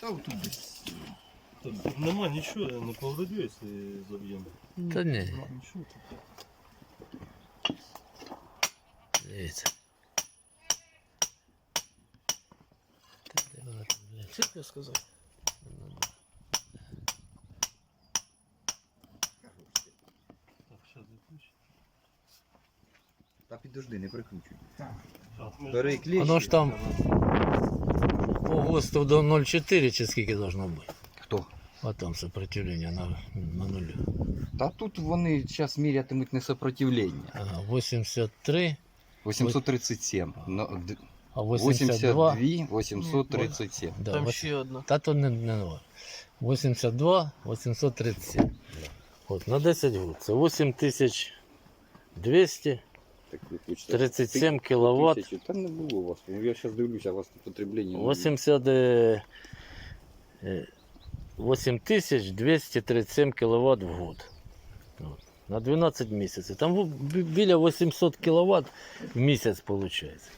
Та десь. Тут, нема нічого, я не повредю, якщо заб'ємо. Та ні. Нема нічого тут. Дивіться. Та де вона там, блядь? Що я сказав? Так, ще закручу. Та підожди, не прикручуй. Бери клещі. Воно ж там ГОСТу до 0,4 чи скільки должно бути? Хто? А там сопротивлення на, на нулю. Та тут вони зараз мірятимуть не сопротивлення. Ага, 83, 837. Ну, д- а 82. 82, 837. Да, Там ось- ще одна. Та то не, не нове. 82, 837. От, на 10 год. Це 8200, Так ви хочете 37 кВт. тисячу? Та не було у вас. Ну, Я зараз дивлюся, у вас тут потреблення. не 80, е, е, 8237 кВт в год. От. На 12 місяців. Там бі- біля 800 кВт в місяць виходить.